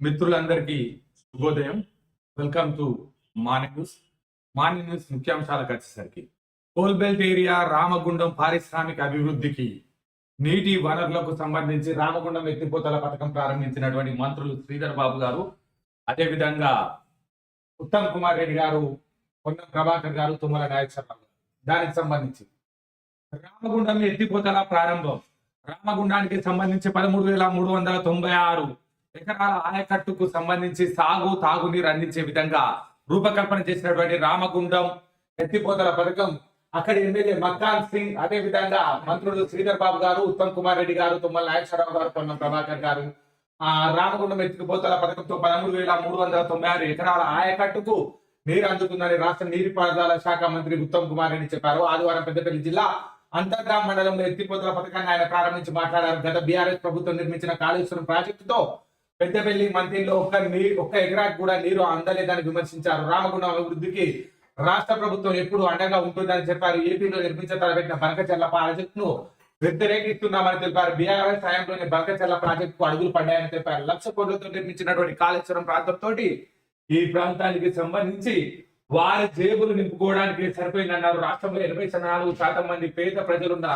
మిత్రులందరికీ శుభోదయం. Welcome to morning news morning news ముఖ్యాంశాలకు వచ్చేసరికి కోల్బెల్ట్ ఏరియా రామగుండం పారిశ్రామిక అభివృద్ధికి నీటి వనరులకు సంబంధించి రామగుండం ఎత్తిపోతల పథకం ప్రారంభించినటువంటి మంత్రులు శ్రీధర్ బాబు గారు అదేవిధంగా ఉత్తమ్ కుమార్ రెడ్డి గారు పొన్నం ప్రభాకర్ గారు తుమ్మల నాగేశ్వరరావు దానికి సంబంధించి రామగుండం ఎత్తిపోతల ప్రారంభం. రామగుండానికి సంబంధించి పదమూడు వేల మూడు వందల తొంభై ఆరు ఎకరాల ఆయకట్టుకు సంబంధించి సాగు తాగునీరు అందించే విధంగా రూపకల్పన చేసినటువంటి రామగుండం ఎత్తిపోతల పథకం. అక్కడి ఎమ్మెల్యే మక్కాన్ సింగ్ అదే విధంగా మంత్రులు శ్రీధర్ బాబు గారు ఉత్తమ్ కుమార్ రెడ్డి గారు తుమ్మల నాగేశ్వరరావు గారు పొన్నం ప్రభాకర్ గారు. ఆ రామగుండం ఎత్తిపోతల పథకంతో పదమూడు వేల మూడు వందల తొంభై ఆరు ఎకరాల ఆయకట్టుకు నీరు అందుతుందని రాష్ట్ర నీటిపారుదల శాఖ మంత్రి ఉత్తమ్ కుమార్ రెడ్డి చెప్పారు. ఆదివారం పెద్దపల్లి జిల్లా అంతర్గ్రామ మండలంలో ఎత్తిపోతల పథకాన్ని ఆయన ప్రారంభించి మాట్లాడారు. గత బీఆర్ఎస్ ప్రభుత్వం నిర్మించిన కాళేశ్వరం ప్రాజెక్టుతో పెద్దపల్లి మంత్రిలో ఒక్క నీ ఒక్క ఎకరాకు కూడా నీరు అందలేదని విమర్శించారు. రామగుండం అభివృద్ధికి రాష్ట్ర ప్రభుత్వం ఎప్పుడు అండగా ఉంటుందని చెప్పారు. ఏపీలో నిర్మించ తలపెట్టిన బనకచెర్ల ప్రాజెక్టును వ్యతిరేకిస్తున్నామని తెలిపారు. బీఆర్ఎస్ సాయంలోని బనకచెర్ల ప్రాజెక్టుకు అడుగులు పడ్డాయని తెలిపారు. లక్ష కోట్లతో నిర్మించినటువంటి కాళేశ్వరం ప్రాంతంతో ఈ ప్రాంతానికి సంబంధించి వారి జేబులు నింపుకోవడానికి సరిపోయిందన్నారు. రాష్ట్రంలో ఎనభై నాలుగు శాతం మంది పేద ప్రజలున్న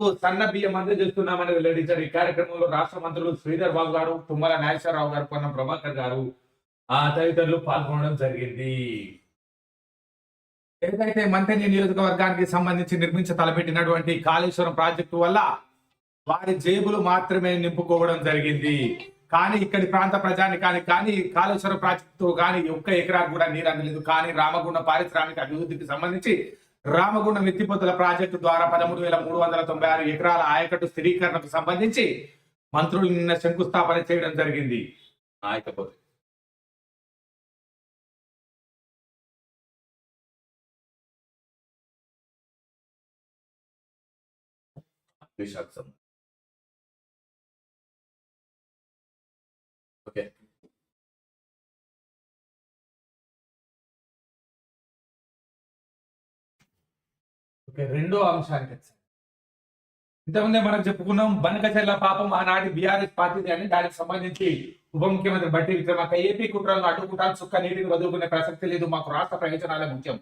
సన్న బియ్యం అందజేస్తున్నామని వెల్లడించారు. ఈ కార్యక్రమంలో రాష్ట్ర మంత్రులు శ్రీధర్ బాబు గారు తుమ్మల నాగేశ్వరరావు గారు పొన్నం ప్రభాకర్ గారు ఆ తదితరులు పాల్గొనడం జరిగింది. ఏదైతే మంతని నియోజకవర్గానికి సంబంధించి నిర్మించ తలపెట్టినటువంటి కాళేశ్వరం ప్రాజెక్టు వల్ల వారి జేబులు మాత్రమే నింపుకోవడం జరిగింది. కానీ ఇక్కడి ప్రాంత ప్రజానికానికి కానీ కాళేశ్వరం ప్రాజెక్టు కానీ ఒక్క ఎకరాకు కూడా నీరు అందలేదు. కానీ రామగుండ పారిశ్రామిక అభివృద్ధికి సంబంధించి రామగుండం ఎత్తిపోతుల ప్రాజెక్టు ద్వారా పదమూడు వేల మూడు వందల తొంభై ఆరు ఎకరాల ఆయకట్టు స్థిరీకరణకు సంబంధించి మంత్రులు నిన్న శంకుస్థాపన చేయడం జరిగింది. ఆయకపోతే విశాఖ రెండో అంశానికి వచ్చాం ఇంతకుముందే మనం చెప్పుకున్నాం బనకచెల్ల పాపం ఆనాటి బీఆర్ఎస్ పార్టీది అని దానికి సంబంధించి ఉప ముఖ్యమంత్రి బట్టి విక్రమార్క ఏపీ కుట్రలను అడ్డుకుంటాను చుక్క నీటిని వదులుకునే ప్రసక్తి లేదు మాకు రాష్ట్ర ప్రయోజనాలే ముఖ్యం.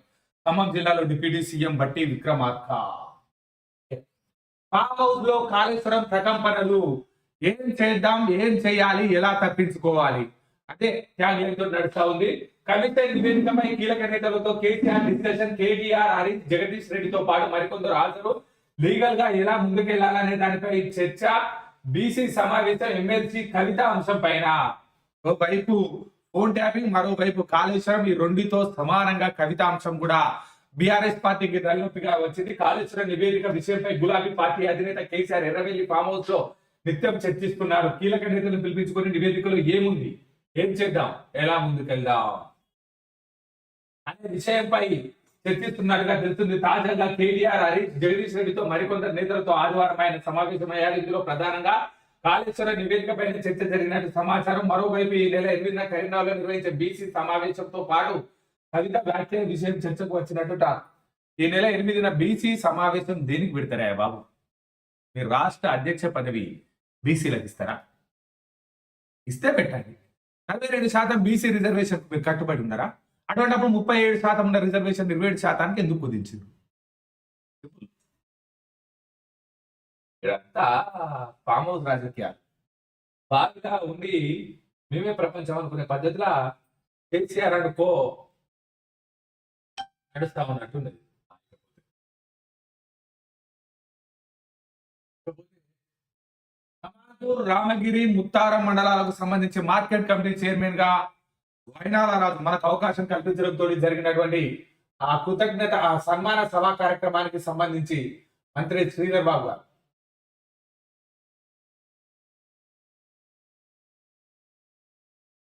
ఖమ్మం జిల్లాలో డిప్యూటీ సీఎం బట్టి విక్రమార్క. ఫామ్ హౌస్లో కాళేశ్వరం ప్రకంపనలు ఏం చేద్దాం ఏం చేయాలి ఎలా తప్పించుకోవాలి? అదే త్యాగంతో నడుస్తా ఉంది? కవిత నివేదికపై కీలక నేతలతో కేసీఆర్ డిస్కషన్ కేటీఆర్ హరీష్ జగదీష్ రెడ్డితో పాటు మరికొందరు హాజరు. లీగల్గా ఎలా ముందుకెళ్ళాలనే దానిపై చర్చ బీసీ సమావేశం ఎమ్మెల్సీ కవిత అంశం పైన. ఓవైపు ఫోన్ ట్యాపింగ్ మరోవైపు కాళేశ్వరం ఈ రెండితో సమానంగా కవిత అంశం కూడా. బీఆర్ఎస్ పార్టీకి తలనొప్పిగా వచ్చింది. కాళేశ్వరం నివేదిక విషయంపై గులాబీ పార్టీ అధినేత కేసీఆర్ ఎర్రవెల్లి ఫామ్ హౌస్లో నిత్యం చర్చిస్తున్నారు. కీలక నేతలను పిలిపించుకొని నివేదికలో ఏముంది? ఏం చేద్దాం? ఎలా ముందుకెళ్దాం? అనే విషయంపై చర్చిస్తున్నట్టుగా తెలుస్తుంది. తాజాగా కేటీఆర్ హరీష్ జగదీష్ రెడ్డితో మరికొందరు నేతలతో ఆదివారం ఆయన సమావేశమయ్యారు. ఇందులో ప్రధానంగా కాళేశ్వర నివేదిక పైన చర్చ జరిగినట్టు సమాచారం. మరోవైపు ఈ నెల ఎనిమిదిన కరీంనగర్లో నిర్వహించే బీసీ సమావేశంతో పాటు కవిత వ్యాఖ్య విషయం చర్చకు వచ్చినట్టు ఈ నెల ఎనిమిదిన బీసీ సమావేశం దేనికి పెడతారా బాబు? మీరు రాష్ట్ర అధ్యక్ష పదవి బీసీలకు ఇస్తారా? ఇస్తే పెట్టండి. నలభై రెండు శాతం బీసీ రిజర్వేషన్ మీరు కట్టుబడి ఉన్నారా? అటువంటిప్పుడు ముప్పై ఏడు శాతం ఉన్న రిజర్వేషన్ ఇరవై ఏడు శాతానికి ఎందుకు కుదించింది? ఇదంతా ఫామ్ హౌస్ రాజకీయాలు. బాగా ఉండి మేమే ప్రపంచం అనుకునే పద్ధతిలో కేసీఆర్ అనుకో నడుస్తా ఉన్నట్టున్నది రామగిరి ముత్తారం మండలాలకు సంబంధించి మార్కెట్ కమిటీ చైర్మన్గా వైనాల రాజు మనకు అవకాశం కల్పించడంతో జరిగినటువంటి ఆ కృతజ్ఞత ఆ సన్మాన సభా కార్యక్రమానికి సంబంధించి మంత్రి శ్రీధర్ బాబు గారు.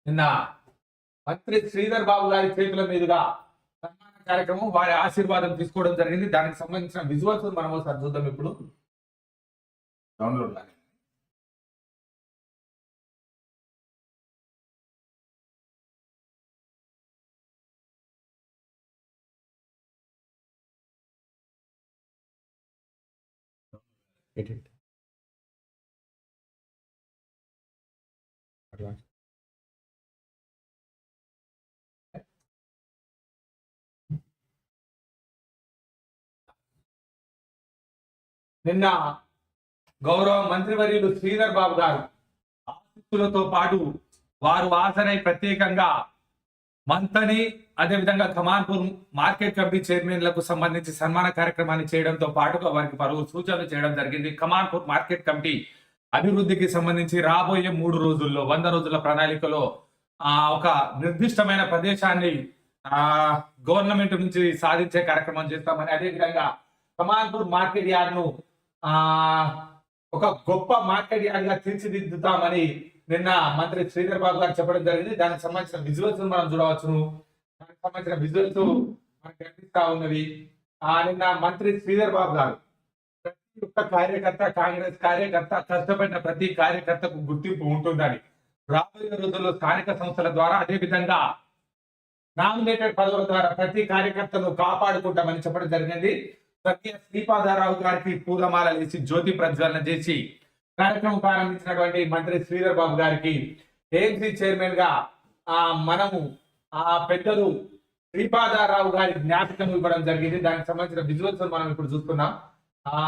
నిన్న మంత్రి శ్రీధర్ బాబు గారి చేతుల మీదుగా సన్మాన కార్యక్రమం వారి ఆశీర్వాదం తీసుకోవడం జరిగింది. దానికి సంబంధించిన విజువల్స్ మనం ఒకసారి చూద్దాం ఇప్పుడు. డౌన్లోడ్ లాగా. ఏంటంటే నిన్న గౌరవ మంత్రివర్యులు శ్రీధర్ బాబు గారు ఆశిస్తులతో పాటు వారు ఆసరై ప్రత్యేకంగా మంతని అదేవిధంగా ఖమాన్పూర్ మార్కెట్ కమిటీ చైర్మన్లకు సంబంధించి సన్మాన కార్యక్రమాన్ని చేయడంతో పాటుగా వారికి పలు సూచనలు చేయడం జరిగింది. ఖమాన్పూర్ మార్కెట్ కమిటీ అభివృద్ధికి సంబంధించి రాబోయే మూడు రోజుల్లో వంద రోజుల ప్రణాళికలో ఆ ఒక నిర్దిష్టమైన ప్రదేశాన్ని ఆ గవర్నమెంట్ నుంచి సాధించే కార్యక్రమం చేస్తామని అదేవిధంగా కమాన్పూర్ మార్కెట్ యార్డ్ను ఆ ఒక గొప్ప మార్కెట్ యార్డ్గా తీర్చిదిద్దుతామని నిన్న మంత్రి శ్రీధర్ బాబు గారు చెప్పడం జరిగింది. దానికి సంబంధించిన విజువల్స్ మనం చూడవచ్చును. దానికి సంబంధించిన విజువల్స్ మనకు కనిపిస్తా ఉన్నవి. ఆ నిన్న మంత్రి శ్రీధర్ బాబు గారు ప్రతి ఒక్క కార్యకర్త కాంగ్రెస్ కార్యకర్త కష్టపడిన ప్రతి కార్యకర్తకు గుర్తింపు ఉంటుందని రాబోయే రోజుల్లో స్థానిక సంస్థల ద్వారా అదే విధంగా నామినేటెడ్ పదవుల ద్వారా ప్రతి కార్యకర్తను కాపాడుకుంటామని చెప్పడం జరిగింది. ప్రతి శ్రీపాదారావు గారికి పూలమాల వేసి జ్యోతి ప్రజ్వలన చేసి కార్యక్రమం ప్రారంభించినటువంటి మంత్రి శ్రీధర్ బాబు గారికి ఏఎంసీ చైర్మన్గా ఆ మనము ఆ పెద్దలు శ్రీపాదారావు గారి జ్ఞాపకం ఇవ్వడం జరిగింది. దానికి సంబంధించిన విజువల్స్ మనం ఇప్పుడు చూస్తున్నాం. ఆ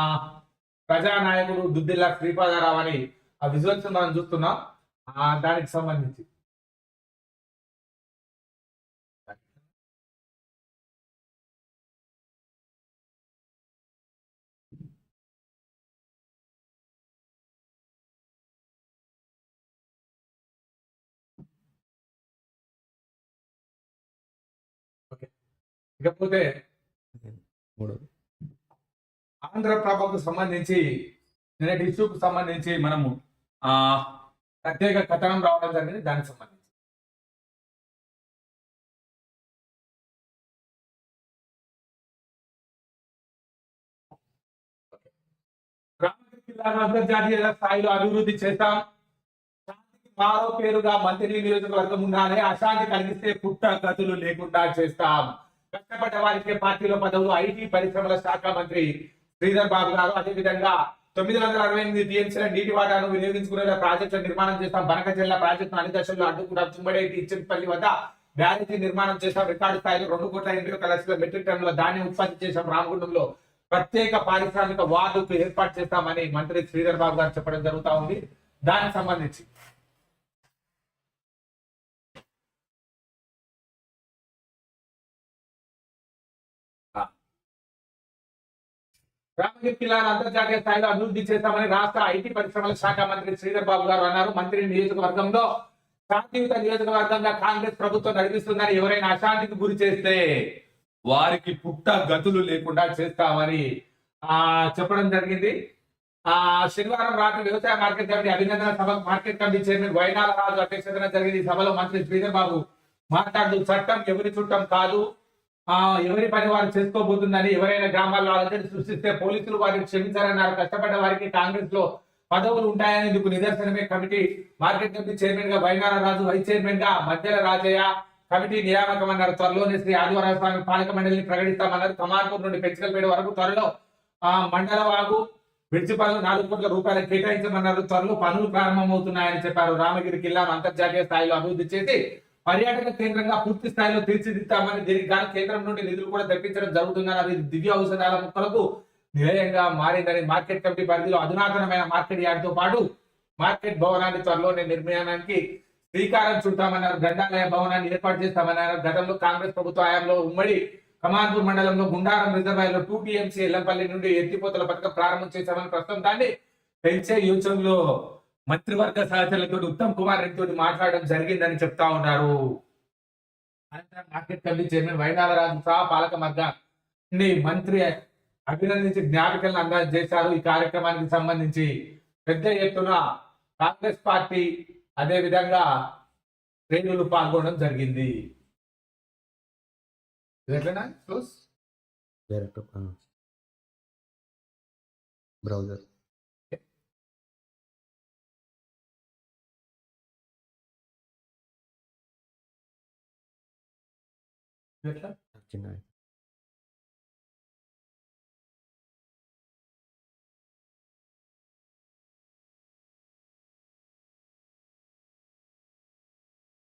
ప్రజానాయకుడు దుద్దిల్లా శ్రీపాదారావు అని ఆ విజువల్స్ మనం చూస్తున్నాం. ఆ దానికి సంబంధించి. ఇకపోతే ఆంధ్రప్రభకు సంబంధించి నిన్నటి ఇష్యూకు సంబంధించి మనము ఆ ప్రత్యేక కథనం రావడం జరిగింది దానికి సంబంధించి. అంతర్జాతీయ స్థాయిలో అభివృద్ధి చేస్తాం. మారో పేరుగా మంత్రి నియోజకవర్గం ఉండాలి. అశాంతి కలిగిస్తే పుట్ట గతులు లేకుండా చేస్తాం. కష్టపడ్డ వారికి పార్టీలో పదవులు ఐటీ పరిశ్రమల శాఖ మంత్రి శ్రీధర్ బాబు గారు. అదేవిధంగా తొమ్మిది వందల అరవై ఎనిమిది టీఎంసీల నీటి వాటాను వినియోగించుకునే ప్రాజెక్టుల నిర్మాణం చేస్తాం. బనక జిల్లా ప్రాజెక్టు అన్ని దశల్లో అడ్డుకుంటాం చుంబడేటి ఇచ్చపల్లి వద్ద బ్యారేజీ నిర్మాణం చేస్తాం రికార్డు స్థాయిలో రెండు కోట్ల ఎనభై ఒక లక్షల మెట్రిక్ టన్నుల ధాన్యం ఉత్పత్తి చేశాం. రామగుండంలో ప్రత్యేక పారిశ్రామిక వార్డుకు ఏర్పాటు చేస్తామని మంత్రి శ్రీధర్ బాబు గారు చెప్పడం జరుగుతా ఉంది. దానికి సంబంధించి రామగిరి జిల్లాను అంతర్జాతీయ స్థాయిలో అభివృద్ధి చేస్తామని రాష్ట్ర ఐటీ పరిశ్రమల శాఖ మంత్రి శ్రీధర్ బాబు గారు అన్నారు. మంత్రి నియోజకవర్గంలో శాంతియుత నియోజకవర్గంగా కాంగ్రెస్ ప్రభుత్వం నడిపిస్తుందని ఎవరైనా అశాంతికి గురి చేస్తే వారికి పుట్ట గతులు లేకుండా చేస్తామని ఆ చెప్పడం జరిగింది. ఆ శనివారం రాత్రి వ్యవసాయ మార్కెట్ కమిటీ అభినందన సభ market committee chairman Vainala Raju అధ్యక్షతన జరిగింది ఈ సభలో మంత్రి శ్రీధర్ బాబు మాట్లాడుతూ చట్టం ఎవరి చుట్టం కాదు ఎవరి పని వారు చేసుకోబోతుందని ఎవరైనా గ్రామాల్లో అలజడి సృష్టిస్తే పోలీసులు వారిని క్షమించారన్నారు కష్టపడ్డ వారికి కాంగ్రెస్లో పదవులు ఉంటాయని ఇందుకు నిదర్శనమే. కమిటీ మార్కెట్ కమిటీ చైర్మన్గా వైనాల రాజు వైస్ చైర్మన్గా మధ్యల రాజయ్య కమిటీ నియామకం అన్నారు త్వరలోనే శ్రీ ఆదివారం స్వామి పాలక మండలిని ప్రకటిస్తామన్నారు. కమార్పూర్ నుండి పెంచకల్పేట వరకు త్వరలో ఆ మండల వాగు బ్రిడ్జి పనులు నాలుగు కోట్ల రూపాయలు కేటాయించమన్నారు. త్వరలో పనులు ప్రారంభమవుతున్నాయని చెప్పారు. రామగిరి కిల్లాను అంతర్జాతీయ స్థాయిలో అభివృద్ధి చేసి పర్యాటక కేంద్రంగా పూర్తి స్థాయిలో తీర్చిదిద్దామని దీనికి గాను కేంద్రం నుండి నిధులు కూడా తెప్పించడం జరుగుతుందని అది దివ్య ఔషధాల మొక్కలకు నిలయంగా మారిందని మార్కెట్ కమిటీ పరిధిలో అధునాతనమైన మార్కెట్ యార్డ్తో పాటు మార్కెట్ భవనాన్ని త్వరలోనే నిర్మాణానికి శ్రీకారం చుడతామన్నారు. గండాలయ భవనాన్ని ఏర్పాటు చేస్తామన్నారు. గతంలో కాంగ్రెస్ ప్రభుత్వ హయాంలో ఉమ్మడి కమాన్పూర్ మండలంలో గుండారం రిజర్వాయర్లో టూ టీఎంసీ ఎల్లంపల్లి నుండి ఎత్తిపోతల పథకం ప్రారంభం చేశామని ప్రస్తుతం దాన్ని పెంచే యూచంలో మంత్రివర్గ సహచరులతో ఉత్తమ్ కుమార్ రెడ్డితో తోటి మాట్లాడడం జరిగిందని చెప్తా ఉన్నారు. అనంతరం మార్కెట్ కమిటీ చైర్మన్ వైనాలరాజు సహా పాలక వర్గాన్ని మంత్రి అభినందించి జ్ఞాపికలను అందజేశారు. ఈ కార్యక్రమానికి సంబంధించి పెద్ద ఎత్తున కాంగ్రెస్ పార్టీ అదే విధంగా శ్రేణులు పాల్గొనడం జరిగింది. ఎట్లనా? బ్రౌజర్. আচ্ছা। জি, নাই।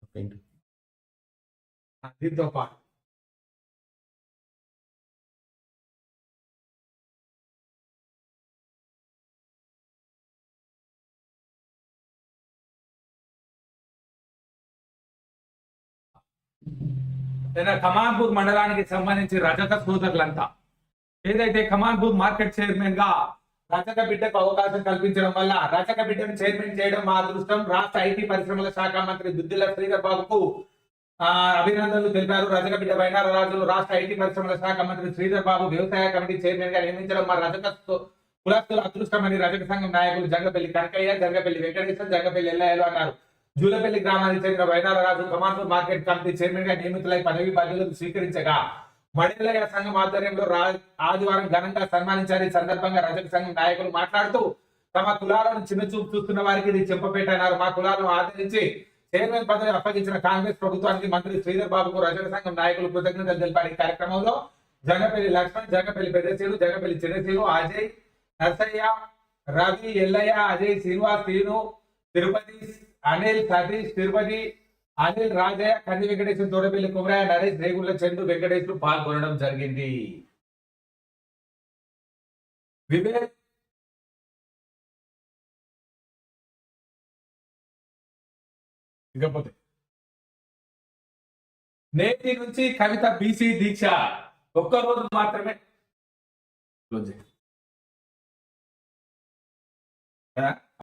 Entendo. A little. Thank you. లేదా కమాన్పూర్ మండలానికి సంబంధించి రజక సోదరులంతా ఏదైతే కమాన్పూర్ మార్కెట్ చైర్మన్గా రచక బిడ్డకు అవకాశం కల్పించడం వల్ల రచక బిడ్డను చైర్మన్ చేయడం మా అదృష్టం. రాష్ట్ర ఐటీ పరిశ్రమల శాఖ మంత్రి దుద్దిల శ్రీధర్ బాబుకు అభినందనలు తెలిపారు. రజక బిడ్డ రాజు రాష్ట్ర ఐటీ పరిశ్రమల శాఖ మంత్రి శ్రీధర్ బాబు వ్యవసాయ కమిటీ చైర్మన్గా నియమించడం మా రజక కులస్తుల అదృష్టమని రజక సంఘం నాయకులు జంగపల్లి కనకయ్య జంగపల్లి వెంకటేశ్వర జంగపల్లి ఎల్లయ్యలు అన్నారు. జూలపల్లి గ్రామానికి చెందిన వైనాలరాజు కమాన్పూర్ మార్కెట్ కమిటీ చైర్మన్గా నియమితులై పదవి బాధ్యతలు స్వీకరించగా మడిలయ్య సంఘం ఆధ్వర్యంలో ఆదివారం ఘనంగా సన్మానించారు. ఈ సందర్భంగా రజక సంఘం నాయకులు మాట్లాడుతూ తమ కులాలను చిన్నచూపు చూస్తున్న వారికి ఇది చెంపపేట అన్నారు. మా కులాలను ఆదరించి చైర్మన్ పదవి అప్పగించిన కాంగ్రెస్ ప్రభుత్వానికి మంత్రి శ్రీధర్ బాబుకు రజక సంఘం నాయకులు కృతజ్ఞతలు తెలిపారు. ఈ కార్యక్రమంలో జగపల్లి లక్ష్మణ్ జగపల్లి పెద్దశీలు జగపల్లి చిన్నశీలు అజయ్ నర్సయ్య రవి ఎల్లయ్య అజయ్ శ్రీనివాస్ శ్రీను తిరుపతి అనిల్ సతీష్ తిరుపతి అనిల్ రాజయ్య కంది వెంకటేశ్వర తోడపల్లి కుమరయ్య నరేష్ రేగుల చందు వెంకటేశ్వరు పాల్గొనడం జరిగింది. వివేక్ ఇకపోతే. నేటి నుంచి కవిత బీసీ దీక్ష. ఒక్క రోజు మాత్రమే. క్లోజ్ కదా?